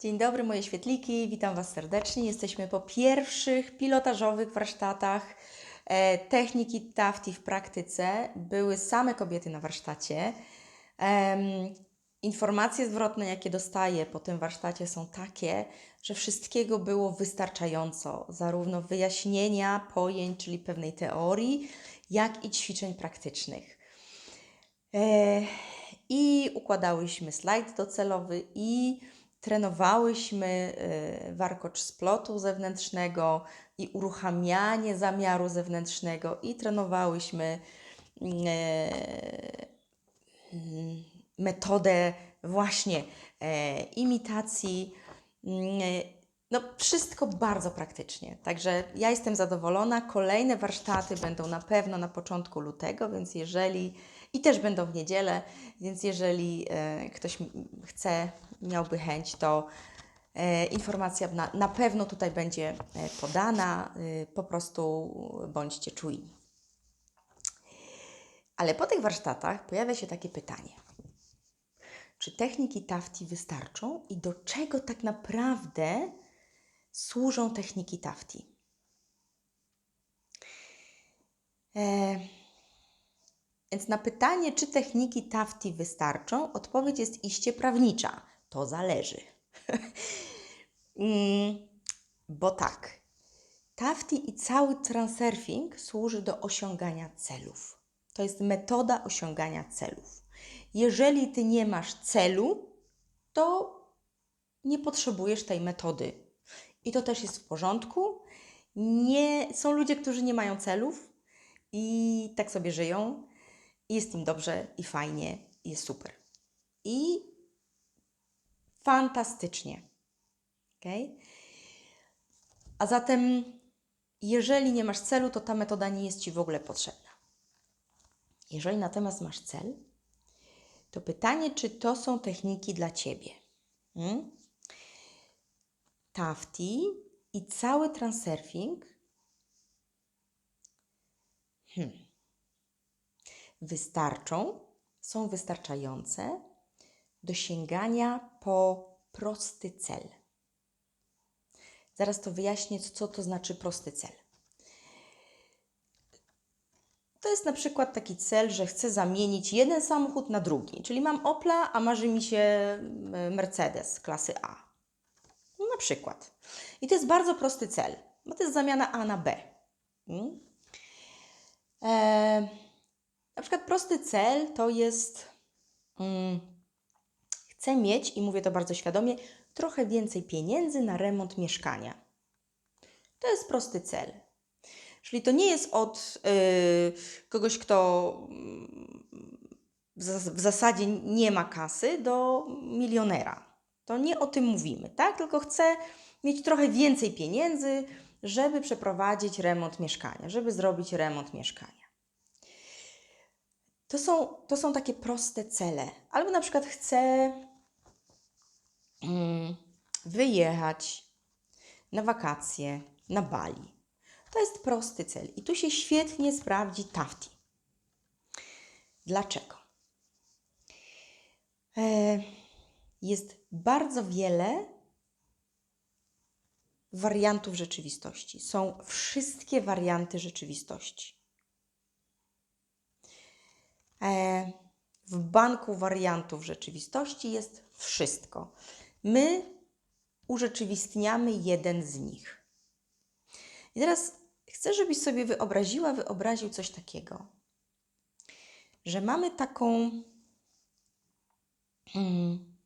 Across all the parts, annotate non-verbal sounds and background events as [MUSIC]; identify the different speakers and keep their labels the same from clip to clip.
Speaker 1: Dzień dobry moje świetliki, witam Was serdecznie. Jesteśmy po pierwszych pilotażowych warsztatach e, techniki TAFTI w praktyce. Były same kobiety na warsztacie. Informacje zwrotne, jakie dostaję po tym warsztacie są takie, że wszystkiego było wystarczająco, zarówno wyjaśnienia pojęć, czyli pewnej teorii, jak i ćwiczeń praktycznych. E, I układałyśmy slajd docelowy i trenowałyśmy e, warkocz splotu zewnętrznego i uruchamianie zamiaru zewnętrznego i trenowałyśmy e, mm, metodę właśnie e, imitacji. No, wszystko bardzo praktycznie. Także ja jestem zadowolona. Kolejne warsztaty będą na pewno na początku lutego, więc jeżeli i też będą w niedzielę, więc jeżeli e, ktoś chce, miałby chęć, to e, informacja na, pewno tutaj będzie e, podana. Po prostu bądźcie czujni. Ale po tych warsztatach pojawia się takie pytanie. Czy techniki TAFTI wystarczą i do czego tak naprawdę służą techniki TAFTI? Więc na pytanie, czy techniki TAFTI wystarczą, odpowiedź jest iście prawnicza. To zależy. [LAUGHS] Mm, Bo tak, TAFTI i cały transurfing służy do osiągania celów. To jest metoda osiągania celów. Jeżeli ty nie masz celu, to nie potrzebujesz tej metody. I to też jest w porządku. Nie, są ludzie, którzy nie mają celów i tak sobie żyją. Jest im dobrze i fajnie, i jest super. I fantastycznie. Okay? A zatem, jeżeli nie masz celu, to ta metoda nie jest ci w ogóle potrzebna. Jeżeli natomiast masz cel, to pytanie, czy to są techniki dla ciebie. Hmm? Tafti i cały transurfing hmm, wystarczą, są wystarczające do sięgania po prosty cel. Zaraz to wyjaśnię, co to znaczy prosty cel. To jest na przykład taki cel, że chcę zamienić jeden samochód na drugi. Czyli mam Opla, a marzy mi się mm, Mercedes klasy A. No, na przykład. I to jest bardzo prosty cel, bo to jest zamiana A na B. Mm? E, na przykład prosty cel to jest mm, chcę mieć, i mówię to bardzo świadomie, trochę więcej pieniędzy na remont mieszkania. To jest prosty cel. Czyli to nie jest od y, kogoś, kto mm, w zasadzie nie ma kasy, do milionera. To nie o tym mówimy, tak? Tylko chcę mieć trochę więcej pieniędzy, żeby przeprowadzić remont mieszkania, żeby zrobić remont mieszkania. To są, to są takie proste cele. Albo na przykład chcę mm, wyjechać na wakacje na Bali. To jest prosty cel i tu się świetnie sprawdzi Tafti. Dlaczego? E, jest bardzo wiele wariantów rzeczywistości. Są wszystkie warianty rzeczywistości. E, w banku wariantów rzeczywistości jest wszystko. My urzeczywistniamy jeden z nich. I teraz chcę, żebyś sobie wyobraziła, wyobraził coś takiego, że mamy taką. Mm,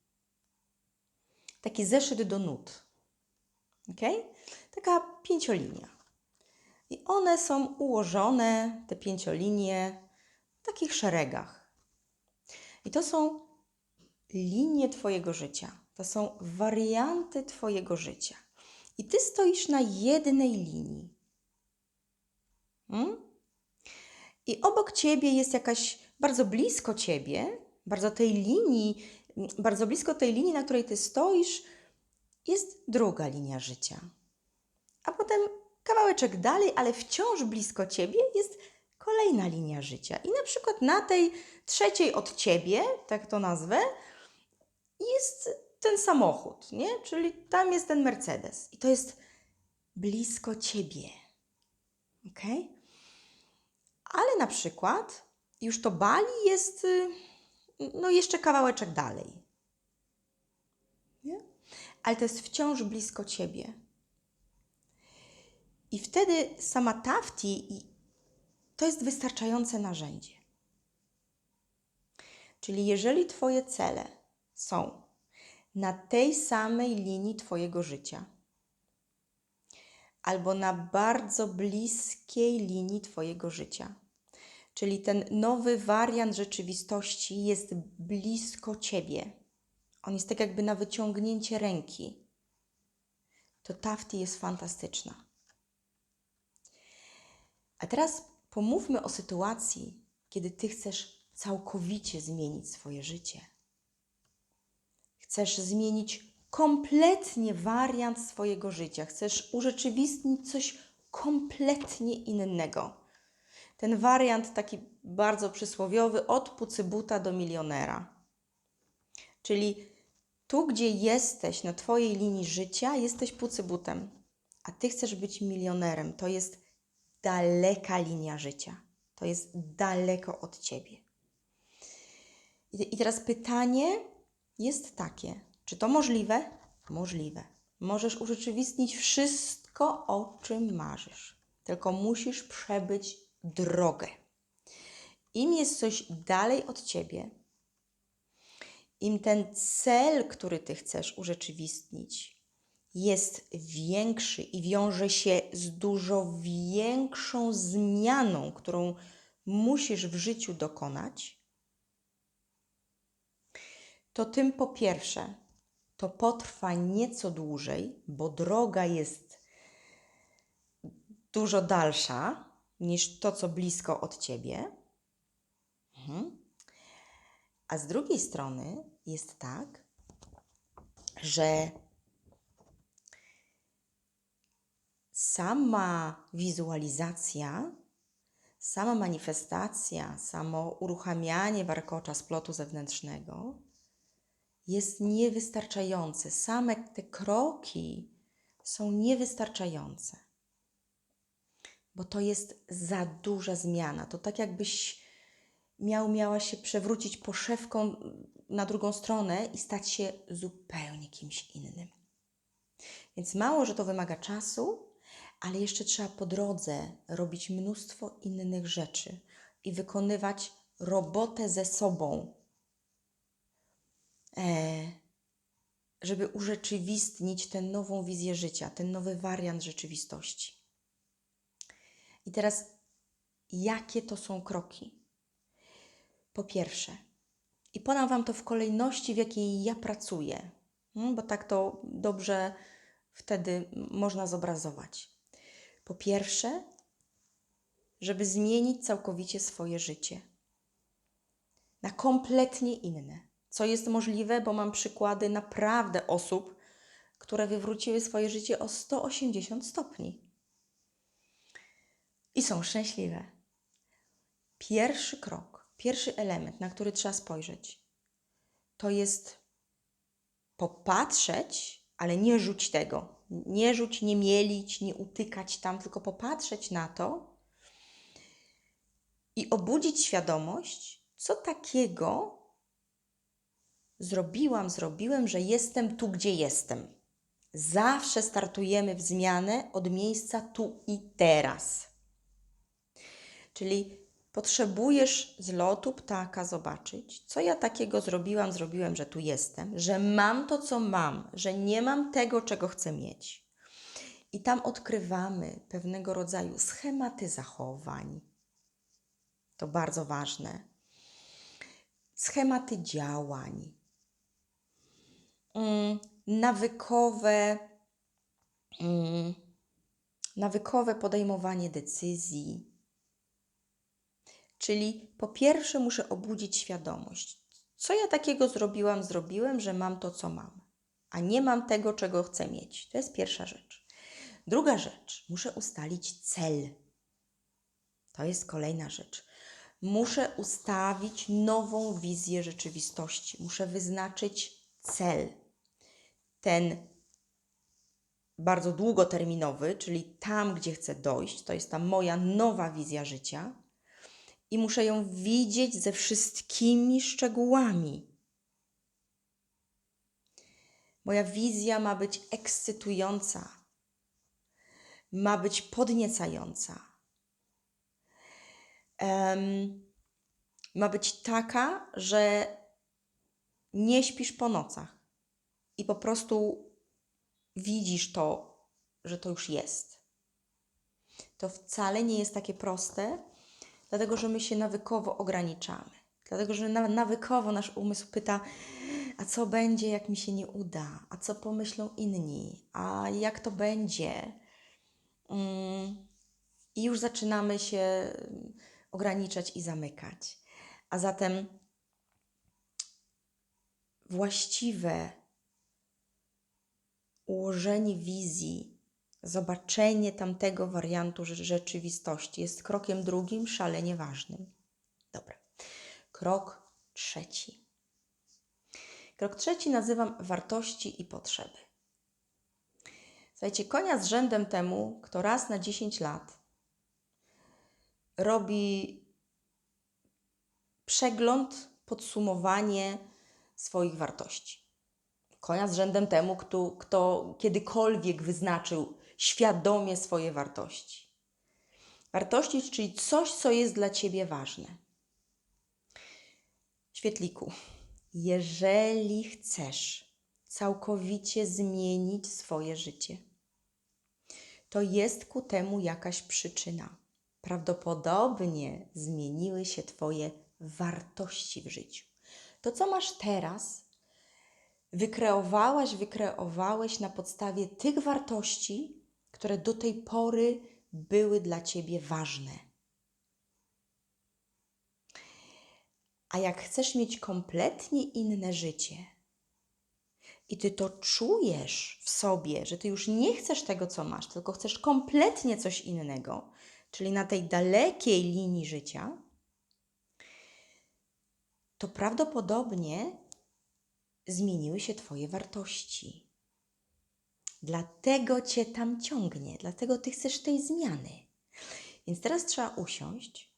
Speaker 1: taki zeszyt do nut. ok? Taka pięciolinia. I one są ułożone, te pięciolinie, w takich szeregach. I to są linie Twojego życia. To są warianty Twojego życia. I Ty stoisz na jednej linii. Mm? I obok Ciebie jest jakaś, bardzo blisko Ciebie, bardzo tej linii, bardzo blisko tej linii, na której Ty stoisz, jest druga linia życia. A potem kawałeczek dalej, ale wciąż blisko Ciebie jest kolejna linia życia. I na przykład na tej trzeciej od Ciebie, tak to nazwę, jest ten samochód, nie? Czyli tam jest ten Mercedes i to jest blisko ciebie. Ok? Ale na przykład już to Bali jest y, no jeszcze kawałeczek dalej. Nie? Ale to jest wciąż blisko ciebie. I wtedy sama Tafti i to jest wystarczające narzędzie. Czyli jeżeli Twoje cele są na tej samej linii Twojego życia, albo na bardzo bliskiej linii Twojego życia, czyli ten nowy wariant rzeczywistości jest blisko Ciebie, on jest tak jakby na wyciągnięcie ręki, to Tafti jest fantastyczna. A teraz pomówmy o sytuacji, kiedy Ty chcesz całkowicie zmienić swoje życie. Chcesz zmienić kompletnie wariant swojego życia. Chcesz urzeczywistnić coś kompletnie innego. Ten wariant taki bardzo przysłowiowy od pucybuta do milionera. Czyli tu, gdzie jesteś na Twojej linii życia, jesteś pucybutem, a Ty chcesz być milionerem. To jest daleka linia życia. To jest daleko od Ciebie. I, teraz pytanie jest takie: czy to możliwe? Możliwe. Możesz urzeczywistnić wszystko, o czym marzysz, tylko musisz przebyć drogę. Im jest coś dalej od ciebie, im ten cel, który ty chcesz urzeczywistnić, jest większy i wiąże się z dużo większą zmianą, którą musisz w życiu dokonać, to tym po pierwsze to potrwa nieco dłużej, bo droga jest dużo dalsza niż to, co blisko od ciebie. Mhm. A z drugiej strony jest tak, że sama wizualizacja, sama manifestacja, samo uruchamianie warkocza splotu zewnętrznego jest niewystarczające. Same te kroki są niewystarczające, bo to jest za duża zmiana. To tak jakbyś miał, miała się przewrócić poszewką na drugą stronę i stać się zupełnie kimś innym. Więc mało, że to wymaga czasu, ale jeszcze trzeba po drodze robić mnóstwo innych rzeczy i wykonywać robotę ze sobą, E, żeby urzeczywistnić tę nową wizję życia, ten nowy wariant rzeczywistości. I teraz, jakie to są kroki? Po pierwsze, i podam Wam to w kolejności, w jakiej ja pracuję, hmm, bo tak to dobrze wtedy można zobrazować. Po pierwsze, żeby zmienić całkowicie swoje życie na kompletnie inne co jest możliwe, bo mam przykłady naprawdę osób, które wywróciły swoje życie o 180 stopni i są szczęśliwe. Pierwszy krok, pierwszy element, na który trzeba spojrzeć, to jest popatrzeć, ale nie rzuć tego. Nie rzuć, nie mielić, nie utykać tam, tylko popatrzeć na to i obudzić świadomość, co takiego zrobiłam, zrobiłem, że jestem tu, gdzie jestem. Zawsze startujemy w zmianę od miejsca tu i teraz. Czyli potrzebujesz z lotu ptaka zobaczyć, co ja takiego zrobiłam, zrobiłem, że tu jestem, że mam to, co mam, że nie mam tego, czego chcę mieć. I tam odkrywamy pewnego rodzaju schematy zachowań. To bardzo ważne. Schematy działań, Mm, nawykowe, mm, nawykowe podejmowanie decyzji. Czyli po pierwsze muszę obudzić świadomość. Co ja takiego zrobiłam, zrobiłem, że mam to, co mam, a nie mam tego, czego chcę mieć. To jest pierwsza rzecz. Druga rzecz, muszę ustalić cel. To jest kolejna rzecz. Muszę ustawić nową wizję rzeczywistości. Muszę wyznaczyć cel. ten bardzo długoterminowy, czyli tam, gdzie chcę dojść, to jest ta moja nowa wizja życia, i muszę ją widzieć ze wszystkimi szczegółami. Moja wizja ma być ekscytująca, ma być podniecająca. Em, ma być taka, że nie śpisz po nocach i po prostu widzisz to, że to już jest. To wcale nie jest takie proste, dlatego że my się nawykowo ograniczamy. Dlatego, że na- nawykowo nasz umysł pyta, a co będzie, jak mi się nie uda? A co pomyślą inni? A jak to będzie? Mm, I już zaczynamy się mm, ograniczać i zamykać. A zatem właściwe ułożenie wizji, zobaczenie tamtego wariantu rze- rzeczywistości jest krokiem drugim, szalenie ważnym. Dobra. Krok trzeci. Krok trzeci nazywam wartości i potrzeby. Słuchajcie, konia z rzędem temu, kto raz na 10 lat robi przegląd, podsumowanie swoich wartości. Konia z rzędem temu, kto, kto kiedykolwiek wyznaczył świadomie swoje wartości. Wartości, czyli coś, co jest dla ciebie ważne. Świetliku, jeżeli chcesz całkowicie zmienić swoje życie, to jest ku temu jakaś przyczyna. Prawdopodobnie zmieniły się Twoje wartości w życiu. To, co masz teraz, wykreowałaś, wykreowałeś na podstawie tych wartości, które do tej pory były dla Ciebie ważne. A jak chcesz mieć kompletnie inne życie i ty to czujesz w sobie, że ty już nie chcesz tego, co masz, tylko chcesz kompletnie coś innego, czyli na tej dalekiej linii życia, to prawdopodobnie zmieniły się Twoje wartości. Dlatego Cię tam ciągnie, dlatego Ty chcesz tej zmiany. Więc teraz trzeba usiąść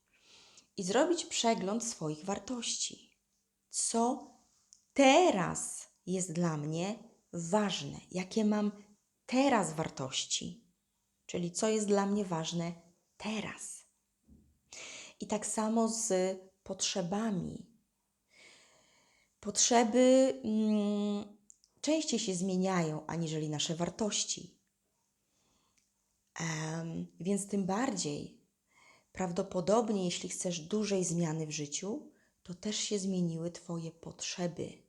Speaker 1: i zrobić przegląd swoich wartości. Co teraz jest dla mnie ważne? Jakie mam teraz wartości? Czyli co jest dla mnie ważne teraz? I tak samo z potrzebami. Potrzeby mm, częściej się zmieniają aniżeli nasze wartości. Em, więc tym bardziej prawdopodobnie, jeśli chcesz dużej zmiany w życiu, to też się zmieniły Twoje potrzeby.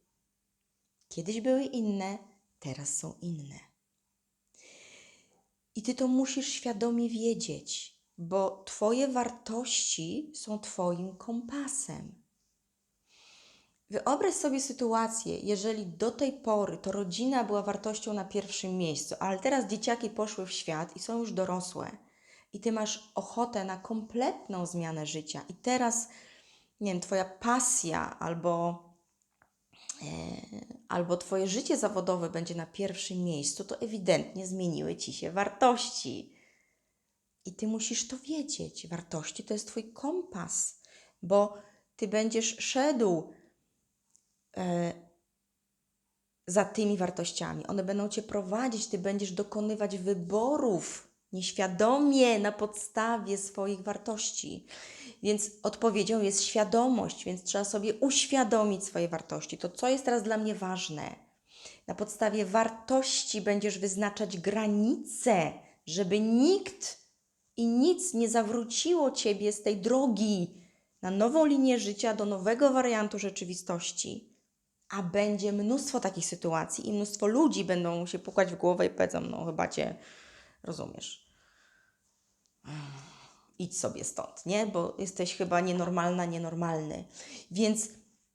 Speaker 1: Kiedyś były inne, teraz są inne. I Ty to musisz świadomie wiedzieć, bo Twoje wartości są Twoim kompasem. Wyobraź sobie sytuację, jeżeli do tej pory to rodzina była wartością na pierwszym miejscu, ale teraz dzieciaki poszły w świat i są już dorosłe, i ty masz ochotę na kompletną zmianę życia, i teraz, nie wiem, twoja pasja albo, e, albo twoje życie zawodowe będzie na pierwszym miejscu, to ewidentnie zmieniły ci się wartości. I ty musisz to wiedzieć. Wartości to jest twój kompas, bo ty będziesz szedł za tymi wartościami. One będą cię prowadzić, ty będziesz dokonywać wyborów nieświadomie na podstawie swoich wartości. Więc odpowiedzią jest świadomość, więc trzeba sobie uświadomić swoje wartości. To, co jest teraz dla mnie ważne. Na podstawie wartości będziesz wyznaczać granice, żeby nikt i nic nie zawróciło ciebie z tej drogi na nową linię życia, do nowego wariantu rzeczywistości. A będzie mnóstwo takich sytuacji i mnóstwo ludzi będą się pukać w głowę i powiedzą, no chyba cię rozumiesz. Idź sobie stąd, nie? Bo jesteś chyba nienormalna, nienormalny. Więc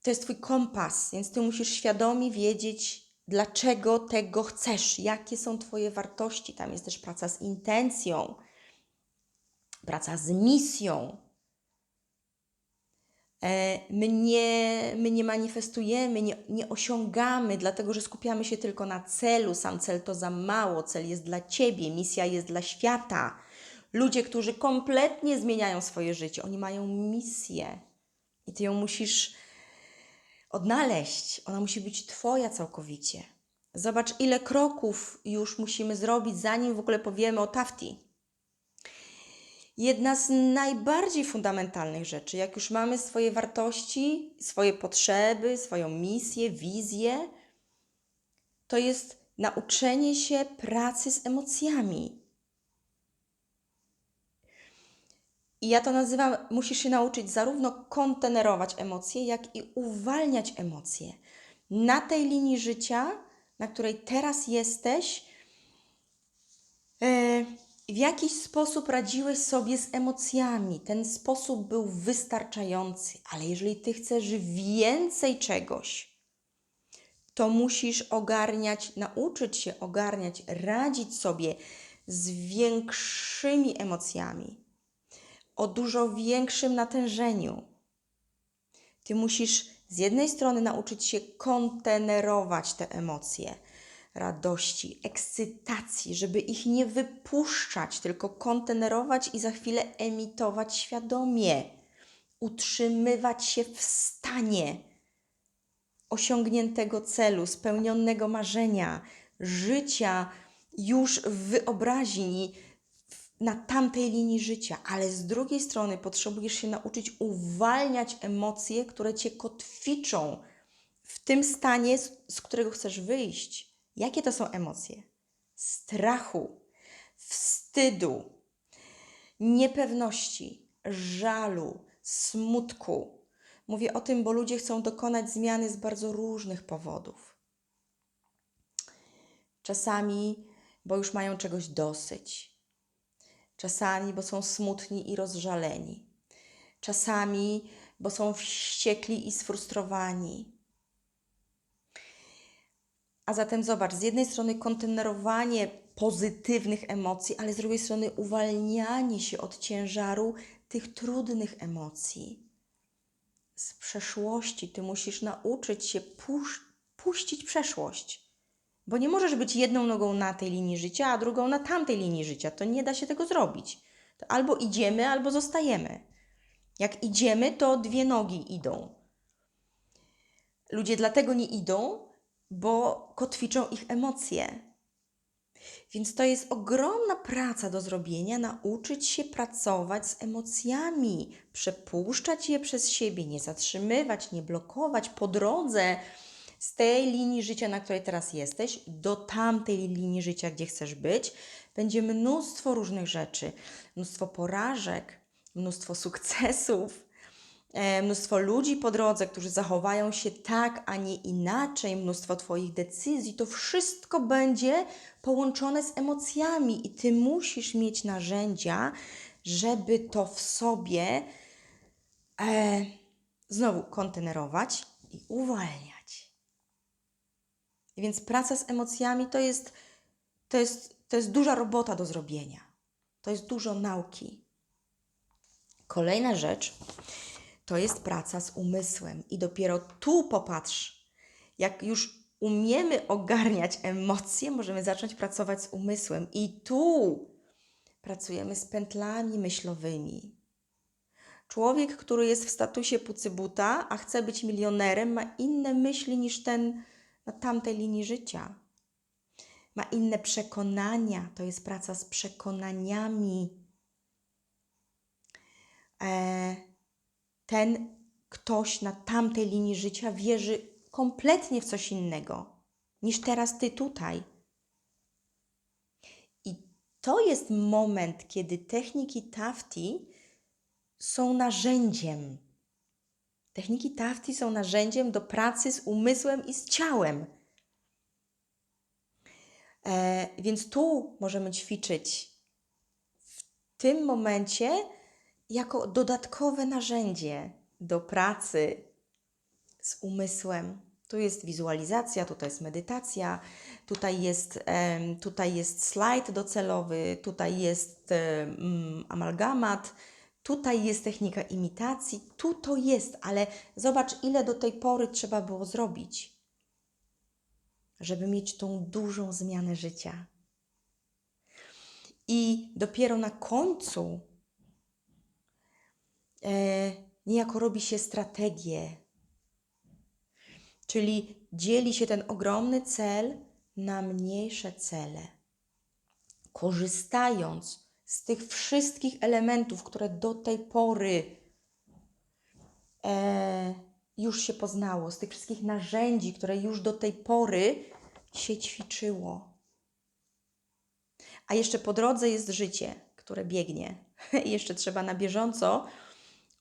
Speaker 1: to jest twój kompas, więc ty musisz świadomie wiedzieć, dlaczego tego chcesz, jakie są twoje wartości. Tam jest też praca z intencją, praca z misją. E, My nie, my nie manifestujemy, nie, nie osiągamy, dlatego że skupiamy się tylko na celu. Sam cel to za mało, cel jest dla ciebie, misja jest dla świata. Ludzie, którzy kompletnie zmieniają swoje życie, oni mają misję i ty ją musisz odnaleźć. Ona musi być Twoja całkowicie. Zobacz, ile kroków już musimy zrobić, zanim w ogóle powiemy o Tafti. Jedna z najbardziej fundamentalnych rzeczy, jak już mamy swoje wartości, swoje potrzeby, swoją misję, wizję, to jest nauczenie się pracy z emocjami. I ja to nazywam, musisz się nauczyć zarówno kontenerować emocje, jak i uwalniać emocje. Na tej linii życia, na której teraz jesteś, e, w jakiś sposób radziłeś sobie z emocjami. Ten sposób był wystarczający, ale jeżeli ty chcesz więcej czegoś, to musisz ogarniać, nauczyć się ogarniać, radzić sobie z większymi emocjami, o dużo większym natężeniu. Ty musisz z jednej strony nauczyć się kontenerować te emocje radości, ekscytacji, żeby ich nie wypuszczać, tylko kontenerować i za chwilę emitować świadomie, utrzymywać się w stanie osiągniętego celu, spełnionego marzenia, życia już w wyobraźni na tamtej linii życia, ale z drugiej strony potrzebujesz się nauczyć uwalniać emocje, które cię kotwiczą w tym stanie, z którego chcesz wyjść. Jakie to są emocje? Strachu, wstydu, niepewności, żalu, smutku. Mówię o tym, bo ludzie chcą dokonać zmiany z bardzo różnych powodów. Czasami, bo już mają czegoś dosyć. Czasami, bo są smutni i rozżaleni. Czasami, bo są wściekli i sfrustrowani. A zatem zobacz, z jednej strony kontenerowanie pozytywnych emocji, ale z drugiej strony uwalnianie się od ciężaru tych trudnych emocji. Z przeszłości ty musisz nauczyć się puścić przeszłość. Bo nie możesz być jedną nogą na tej linii życia, a drugą na tamtej linii życia. To nie da się tego zrobić. To albo idziemy, albo zostajemy. Jak idziemy, to dwie nogi idą. Ludzie dlatego nie idą, bo kotwiczą ich emocje. Więc to jest ogromna praca do zrobienia, nauczyć się pracować z emocjami, przepuszczać je przez siebie, nie zatrzymywać, nie blokować po drodze z tej linii życia, na której teraz jesteś, do tamtej linii życia, gdzie chcesz być. Będzie mnóstwo różnych rzeczy, mnóstwo porażek, mnóstwo sukcesów, mnóstwo ludzi po drodze, którzy zachowają się tak, a nie inaczej, mnóstwo Twoich decyzji. To wszystko będzie połączone z emocjami i Ty musisz mieć narzędzia, żeby to w sobie e, znowu kontenerować i uwalniać. Więc praca z emocjami to jest, to jest, to jest duża robota do zrobienia. To jest dużo nauki. Kolejna rzecz to jest praca z umysłem. I dopiero tu popatrz, jak już umiemy ogarniać emocje, możemy zacząć pracować z umysłem. I tu pracujemy z pętlami myślowymi. Człowiek, który jest w statusie pucybuta, a chce być milionerem, ma inne myśli niż ten na tamtej linii życia. Ma inne przekonania. To jest praca z przekonaniami. E, ten ktoś na tamtej linii życia wierzy kompletnie w coś innego niż teraz ty tutaj. I to jest moment, kiedy techniki Tafti są narzędziem. Techniki Tafti są narzędziem do pracy z umysłem i z ciałem. E, więc tu możemy ćwiczyć w tym momencie jako dodatkowe narzędzie do pracy z umysłem. Tu jest wizualizacja, tutaj jest medytacja, tutaj jest, tutaj jest slajd docelowy, tutaj jest amalgamat, tutaj jest technika imitacji, tu to jest, ale zobacz, ile do tej pory trzeba było zrobić, żeby mieć tą dużą zmianę życia. I dopiero na końcu niejako robi się strategię, czyli dzieli się ten ogromny cel na mniejsze cele, korzystając z tych wszystkich elementów, które do tej pory e, już się poznało, z tych wszystkich narzędzi, które już do tej pory się ćwiczyło. A jeszcze po drodze jest życie, które biegnie. [LAUGHS] I jeszcze trzeba na bieżąco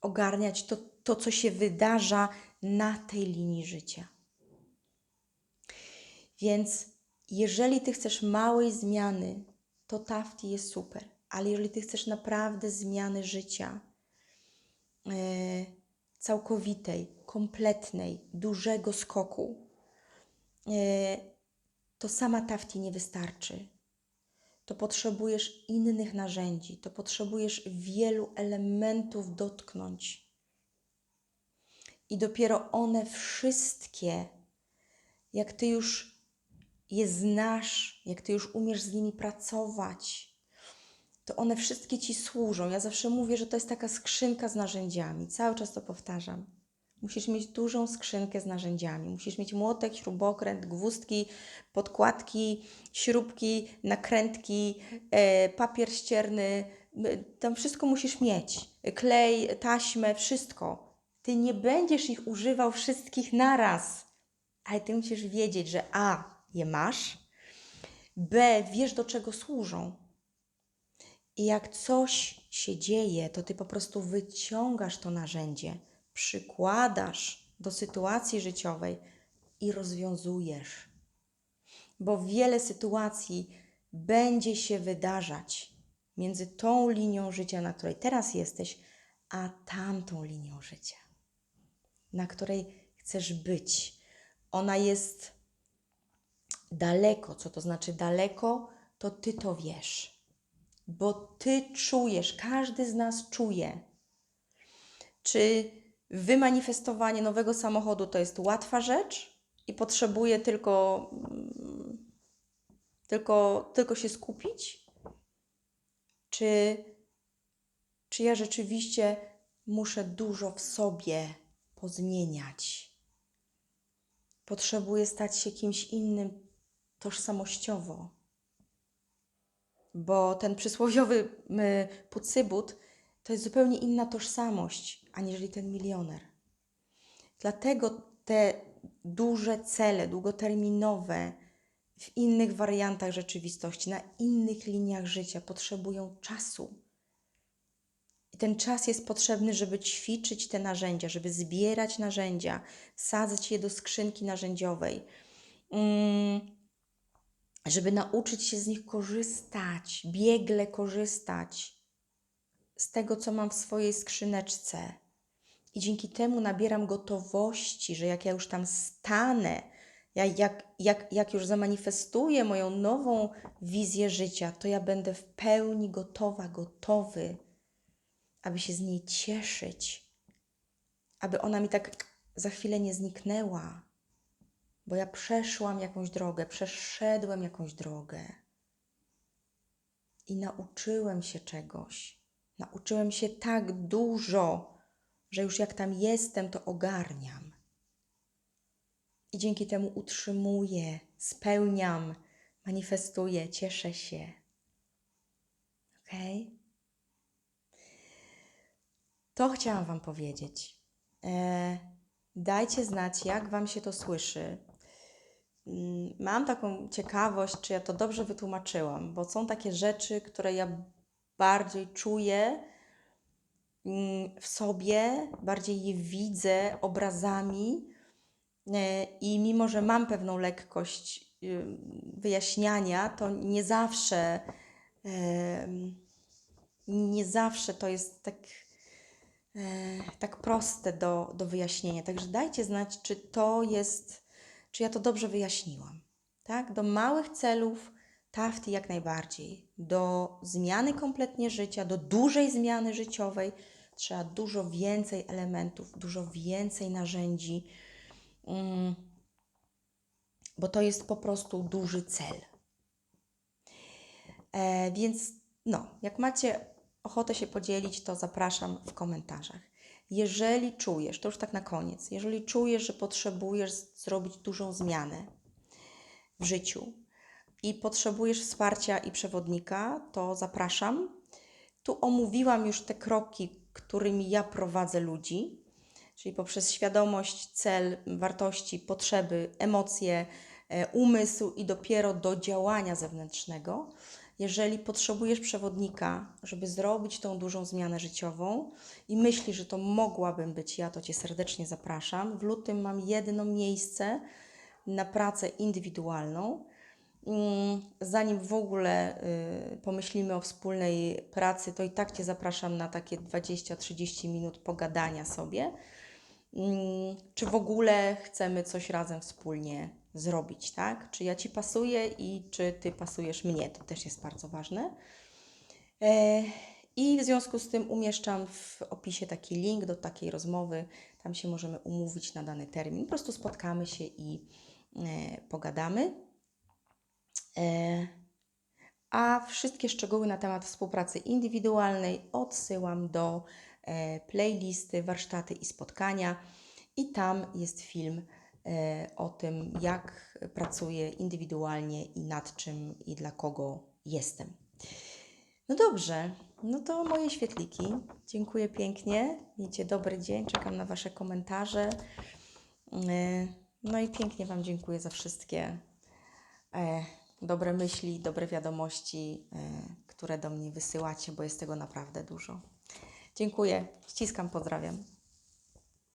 Speaker 1: ogarniać to, to, co się wydarza na tej linii życia. Więc jeżeli ty chcesz małej zmiany, to Tafti jest super. Ale jeżeli ty chcesz naprawdę zmiany życia, e, całkowitej, kompletnej, dużego skoku, e, to sama Tafti nie wystarczy. To potrzebujesz innych narzędzi, to potrzebujesz wielu elementów dotknąć. I dopiero one wszystkie, jak ty już je znasz, jak ty już umiesz z nimi pracować, to one wszystkie ci służą. Ja zawsze mówię, że to jest taka skrzynka z narzędziami. Cały czas to powtarzam. Musisz mieć dużą skrzynkę z narzędziami. Musisz mieć młotek, śrubokręt, gwózdki, podkładki, śrubki, nakrętki, e, papier ścierny. M, Tam wszystko musisz mieć. Klej, taśmę, wszystko. Ty nie będziesz ich używał wszystkich naraz, ale ty musisz wiedzieć, że A je masz, B wiesz do czego służą. I jak coś się dzieje, to ty po prostu wyciągasz to narzędzie, przykładasz do sytuacji życiowej i rozwiązujesz. Bo wiele sytuacji będzie się wydarzać między tą linią życia, na której teraz jesteś, a tamtą linią życia, na której chcesz być. Ona jest daleko. Co to znaczy daleko? To ty to wiesz bo ty czujesz, każdy z nas czuje. Czy wymanifestowanie nowego samochodu to jest łatwa rzecz i potrzebuje tylko, tylko, tylko się skupić? Czy, czy ja rzeczywiście muszę dużo w sobie pozmieniać? Potrzebuję stać się kimś innym tożsamościowo bo ten przysłowiowy y, pucybut to jest zupełnie inna tożsamość, aniżeli ten milioner. Dlatego te duże cele, długoterminowe, w innych wariantach rzeczywistości, na innych liniach życia potrzebują czasu. I ten czas jest potrzebny, żeby ćwiczyć te narzędzia, żeby zbierać narzędzia, sadzać je do skrzynki narzędziowej. Mm żeby nauczyć się z nich korzystać, biegle korzystać z tego, co mam w swojej skrzyneczce. I dzięki temu nabieram gotowości, że jak ja już tam stanę, ja jak, jak, jak już zamanifestuję moją nową wizję życia, to ja będę w pełni gotowa, gotowy, aby się z niej cieszyć, aby ona mi tak za chwilę nie zniknęła, bo ja przeszłam jakąś drogę, przeszedłem jakąś drogę i nauczyłem się czegoś. Nauczyłem się tak dużo, że już jak tam jestem, to ogarniam. I dzięki temu utrzymuję, spełniam, manifestuję, cieszę się. Ok? To chciałam Wam powiedzieć. E, dajcie znać, jak Wam się to słyszy Mm, mam taką ciekawość, czy ja to dobrze wytłumaczyłam, bo są takie rzeczy, które ja bardziej czuję w sobie, bardziej je widzę obrazami e, i mimo, że mam pewną lekkość y, wyjaśniania, to nie zawsze nie zawsze to jest tak, e, tak proste do, do wyjaśnienia. Także dajcie znać, czy to jest czy ja to dobrze wyjaśniłam. Tak? Do małych celów tafti jak najbardziej. Do zmiany kompletnie życia, do dużej zmiany życiowej trzeba dużo więcej elementów, dużo więcej narzędzi, mm, bo to jest po prostu duży cel. E, więc no, jak macie ochotę się podzielić, to zapraszam w komentarzach. Jeżeli czujesz, to już tak na koniec, jeżeli czujesz, że potrzebujesz zrobić dużą zmianę w życiu i potrzebujesz wsparcia i przewodnika, to zapraszam. Tu omówiłam już te kroki, którymi ja prowadzę ludzi, czyli poprzez świadomość, cel, wartości, potrzeby, emocje, e, umysł i dopiero do działania zewnętrznego. Jeżeli potrzebujesz przewodnika, żeby zrobić tą dużą zmianę życiową i myślisz, że to mogłabym być ja, to Cię serdecznie zapraszam. W lutym mam jedno miejsce na pracę indywidualną. Zanim w ogóle y, pomyślimy o wspólnej pracy, to i tak Cię zapraszam na takie 20-30 minut pogadania sobie. Mm, Czy w ogóle chcemy coś razem wspólnie zrobić, tak? Czy ja Ci pasuję i czy Ty pasujesz mnie? To też jest bardzo ważne. E, I w związku z tym umieszczam w opisie taki link do takiej rozmowy. Tam się możemy umówić na dany termin. Po prostu spotkamy się i e, pogadamy. E, A wszystkie szczegóły na temat współpracy indywidualnej odsyłam do e, playlisty warsztaty i spotkania. I tam jest film e, o tym, jak pracuję indywidualnie i nad czym i dla kogo jestem. No dobrze, no to moje świetliki. Dziękuję pięknie. Miejcie dobry dzień. Czekam na Wasze komentarze. No i pięknie Wam dziękuję za wszystkie dobre myśli, dobre wiadomości, e, które do mnie wysyłacie, bo jest tego naprawdę dużo. Dziękuję. Ściskam, pozdrawiam.